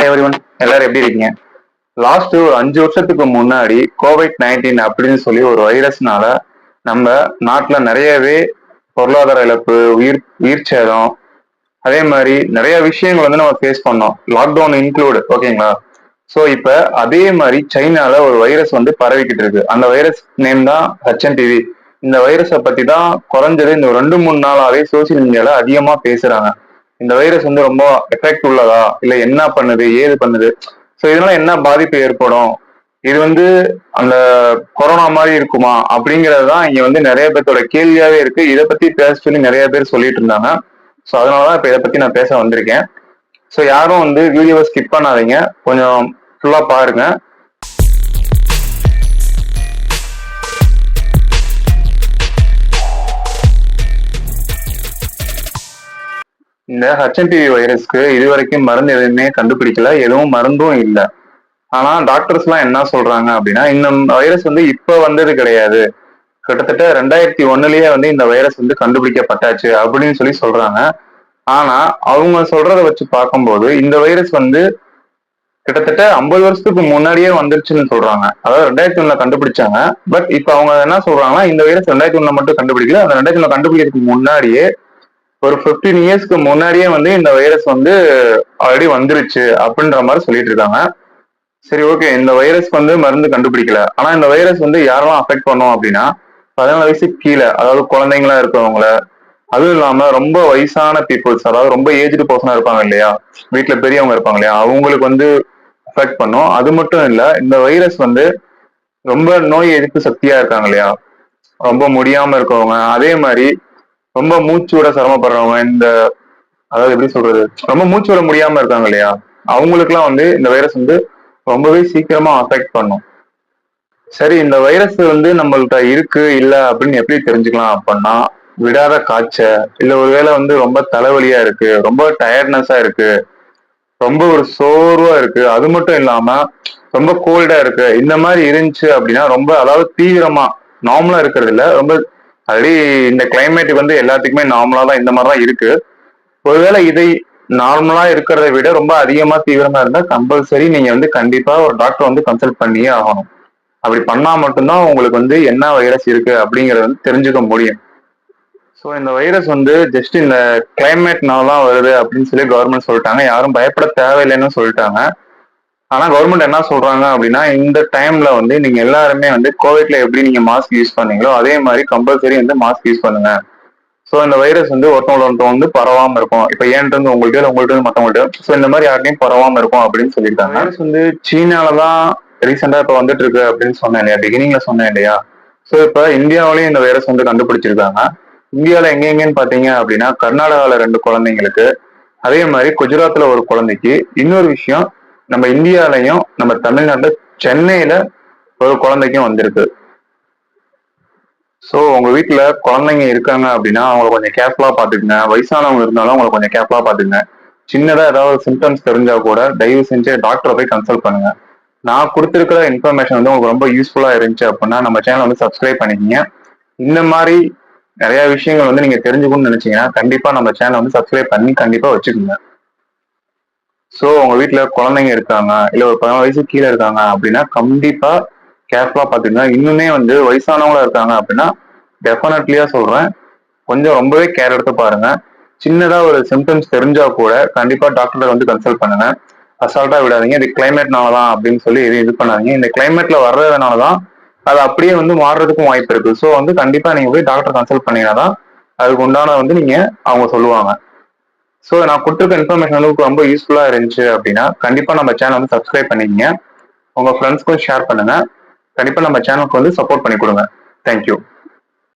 Hi everyone எல்லாரும் எப்படி இருக்கீங்க? லாஸ்ட் ஒரு அஞ்சு வருஷத்துக்கு முன்னாடி கோவிட் நைன்டீன் அப்படின்னு சொல்லி ஒரு வைரஸ்னால நம்ம நாட்டில் நிறையவே பொருளாதார இழப்பு உயிர் உயிர் சேதம் அதே மாதிரி நிறைய விஷயங்கள் வந்து நம்ம ஃபேஸ் பண்ணோம். லாக்டவுன் இன்க்ளூடு ஓகேங்களா ஸோ இப்போ அதே மாதிரி சைனால ஒரு வைரஸ் வந்து பரவிக்கிட்டு இருக்கு. அந்த வைரஸ் நேம் தான் ஹெச்என்டிவி இந்த வைரஸை பத்தி தான் குறைஞ்சது இந்த ரெண்டு மூணு நாளாவே சோசியல் மீடியால அதிகமா பேசுறாங்க. இந்த வைரஸ் வந்து ரொம்ப எஃபெக்ட் உள்ளதா? இல்ல என்ன பண்ணுது? ஏது பண்ணுது? ஸோ இதனால என்ன பாதிப்பு ஏற்படும்? இது வந்து அந்த கொரோனா மாதிரி இருக்குமா? அப்படிங்கிறது தான் இங்க வந்து நிறைய பேர்த்தோட கேள்வியாவே இருக்கு. இதை பத்தி பேச சொல்லி நிறைய பேர் சொல்லிட்டு இருந்தாங்க. ஸோ அதனாலதான் இப்ப இதை பத்தி நான் பேச வந்திருக்கேன். ஸோ யாரும் வந்து வீடியோவை ஸ்கிப் பண்ணாதீங்க. கொஞ்சம் ஃபுல்லா பாருங்க. இந்த ஹெச்என்டிவி வைரஸ்க்கு இதுவரைக்கும் மருந்து எதுவுமே கண்டுபிடிக்கல எதுவும் மருந்தும் இல்லை. ஆனா டாக்டர்ஸ் எல்லாம் என்ன சொல்றாங்க அப்படின்னா இந்த வைரஸ் வந்து இப்ப வந்தது கிடையாது. கிட்டத்தட்ட ரெண்டாயிரத்தி ஒண்ணுலயே வந்து இந்த வைரஸ் வந்து கண்டுபிடிக்கப்பட்டாச்சு அப்படின்னு சொல்லி சொல்றாங்க. ஆனா அவங்க சொல்றத வச்சு பார்க்கும்போது இந்த வைரஸ் வந்து கிட்டத்தட்ட ஐம்பது வருஷத்துக்கு முன்னாடியே வந்துருச்சுன்னு சொல்றாங்க. அதாவது ரெண்டாயிரத்தி ஒண்ணுல கண்டுபிடிச்சாங்க. பட் இப்ப அவங்க என்ன சொல்றாங்கன்னா இந்த வைரஸ் ரெண்டாயிரத்தி ஒண்ணுல மட்டும் கண்டுபிடிக்கல. அந்த ரெண்டாயிரத்தி ஒண்ணுல கண்டுபிடிக்கிறதுக்கு முன்னாடியே ஒரு பிப்டீன் இயர்ஸ்க்கு முன்னாடியே வந்து இந்த வைரஸ் வந்து ஆல்ரெடி வந்துருச்சு அப்படின்ற மாதிரி சொல்லிட்டு இருக்காங்க. சரி ஓகே இந்த வைரஸ் வந்து மருந்து கண்டுபிடிக்கல. ஆனா இந்த வைரஸ் வந்து யாரெல்லாம் அஃபெக்ட் பண்ணும் அப்படின்னா பதினாலு வயசு கீழே அதாவது குழந்தைங்களா இருக்கிறவங்கள அதுவும் இல்லாம ரொம்ப வயசான பீப்புள்ஸ் அதாவது ரொம்ப ஏஜ்டு பர்சனா இருப்பாங்க இல்லையா? வீட்டுல பெரியவங்க இருப்பாங்க இல்லையா? அவங்களுக்கு வந்து அஃபெக்ட் பண்ணும். அது மட்டும் இல்ல இந்த வைரஸ் வந்து ரொம்ப நோய் எதிர்ப்பு சக்தியா இருக்காங்க இல்லையா? ரொம்ப முடியாம இருக்கவங்க அதே மாதிரி ரொம்ப மூச்சு விட சிரமப்படுறவங்க இந்த அதாவது எப்படி சொல்றது ரொம்ப மூச்சு விட முடியாம இருக்காங்க இல்லையா? அவங்களுக்குலாம் வந்து இந்த வைரஸ் வந்து ரொம்பவே சீக்கிரமா அஃபெக்ட் பண்ணும். சரி இந்த வைரஸ் வந்து நம்மள்கிட்ட இருக்கு இல்ல அப்படின்னு எப்படி தெரிஞ்சுக்கலாம் அப்படின்னா விடாத காய்ச்சல் இல்ல ஒருவேளை வந்து ரொம்ப தலைவலியா இருக்கு ரொம்ப டயர்ட்னஸா இருக்கு ரொம்ப ஒரு சோர்வா இருக்கு அது மட்டும் இல்லாம ரொம்ப கோல்டா இருக்கு இந்த மாதிரி இருந்துச்சு அப்படின்னா ரொம்ப அதாவது தீவிரமா நார்மலா இருக்கிறது இல்ல ரொம்ப ஆல்ரெடி இந்த கிளைமேட் வந்து எல்லாத்துக்குமே நார்மலா தான் இந்த மாதிரி தான் இருக்கு. ஒருவேளை இதை நார்மலா இருக்கிறத விட ரொம்ப அதிகமா தீவிரமா இருந்தா கம்பல்சரி நீங்க வந்து கண்டிப்பா ஒரு டாக்டர் வந்து கன்சல்ட் பண்ணியே ஆகணும். அப்படி பண்ணா மட்டும்தான் உங்களுக்கு வந்து என்ன வைரஸ் இருக்கு அப்படிங்கறத வந்து தெரிஞ்சுக்க முடியும். ஸோ இந்த வைரஸ் வந்து ஜஸ்ட் இந்த கிளைமேட்னால தான் வருது அப்படின்னு சொல்லி கவர்மெண்ட் சொல்லிட்டாங்க. யாரும் பயப்பட தேவையில்லைன்னு சொல்லிட்டாங்க. ஆனா கவர்மெண்ட் என்ன சொல்றாங்க அப்படின்னா இந்த டைம்ல வந்து நீங்க எல்லாருமே வந்து கோவிட்ல எப்படி நீங்க மாஸ்க் யூஸ் பண்ணீங்களோ அதே மாதிரி கம்பல்சரி வந்து மாஸ்க் யூஸ் பண்ணுங்க. ஸோ இந்த வைரஸ் வந்து ஒருத்தவங்க வந்து பரவாம இருக்கும். இப்போ ஏன்ட்டு இருந்து உங்கள்கிட்ட இல்லை உங்கள்ட்ட இருந்து மற்றவங்கள்ட்ட ஸோ இந்த மாதிரி யாருக்கையும் பரவாம இருக்கும் அப்படின்னு சொல்லியிருக்காங்க. வைரஸ் வந்து சீனால தான் ரீசெண்டாக இப்போ வந்துட்டு இருக்கு அப்படின்னு சொன்னேன் இல்லையா? பிகினிங்ல சொன்னேன் இல்லையா? ஸோ இப்போ இந்தியாவிலையும் இந்த வைரஸ் வந்து கண்டுபிடிச்சிருக்காங்க. இந்தியாவில் எங்க எங்கன்னு பார்த்தீங்க அப்படின்னா கர்நாடகாவில் ரெண்டு குழந்தைங்களுக்கு அதே மாதிரி குஜராத்ல ஒரு குழந்தைக்கு இன்னொரு விஷயம் நம்ம இந்தியாலையும் நம்ம தமிழ்நாட்டில் சென்னையில ஒரு குழந்தைக்கும் வந்திருக்கு. ஸோ உங்க வீட்டுல குழந்தைங்க இருக்காங்க அப்படின்னா அவங்கள கொஞ்சம் கேர்ஃபுல்லா பாத்துக்குங்க வயசானவங்க இருந்தாலும் அவங்களை கொஞ்சம் கேர்ஃபுல்லா பாத்துக்குங்க சின்னதா ஏதாவது சிம்டம்ஸ் தெரிஞ்சா கூட தயவு செஞ்சு டாக்டரை போய் கன்சல்ட் பண்ணுங்க. நான் கொடுத்துருக்கிற இன்ஃபர்மேஷன் வந்து உங்களுக்கு ரொம்ப யூஸ்ஃபுல்லா இருந்துச்சு அப்படின்னா நம்ம சேனல் வந்து சப்ஸ்கிரைப் பண்ணிக்கிங்க. இந்த மாதிரி நிறைய விஷயங்கள் வந்து நீங்க தெரிஞ்சுக்கணும்னு நினைச்சீங்கன்னா கண்டிப்பா நம்ம சேனல் வந்து சப்ஸ்கிரைப் பண்ணி கண்டிப்பா வச்சுக்கோங்க. ஸோ உங்க வீட்டுல குழந்தைங்க இருக்காங்க இல்ல ஒரு பதினாலு வயசு கீழே இருக்காங்க அப்படின்னா கண்டிப்பா கேர்ஃபுல்லா பாத்தீங்கன்னா இன்னுமே வந்து வயசானவங்களா இருக்காங்க அப்படின்னா டெஃபினட்லியா சொல்றேன். கொஞ்சம் ரொம்பவே கேர் எடுத்து பாருங்க. சின்னதா ஒரு சிம்டம்ஸ் தெரிஞ்சா கூட கண்டிப்பா டாக்டர் வந்து கன்சல்ட் பண்ணுங்க. அசால்ட்டா விடாதீங்க. இது கிளைமேட்னால தான் அப்படின்னு சொல்லி இது இது பண்ணாதீங்க. இந்த கிளைமேட்ல வர்றதுனால தான் அது அப்படியே வந்து மாறுறதுக்கும் வாய்ப்பு இருக்கு. ஸோ வந்து கண்டிப்பா நீங்க போய் டாக்டர் கன்சல்ட் பண்ணீங்கன்னா தான் அதுக்கு உண்டான வந்து நீங்க அவங்க சொல்லுவாங்க. ஸோ நான் கொடுத்துருக்க இன்ஃபர்மேஷன் வந்து ரொம்ப யூஸ்ஃபுல்லாக இருந்துச்சு அப்படின்னா கண்டிப்பாக நம்ம சேனல் வந்து சப்ஸ்கிரைப் பண்ணிக்கங்க. உங்கள் ஃப்ரெண்ட்ஸ்க்கும் ஷேர் பண்ணுங்க. கண்டிப்பாக நம்ம சேனலுக்கு வந்து சப்போர்ட் பண்ணி கொடுங்க. தேங்க்யூ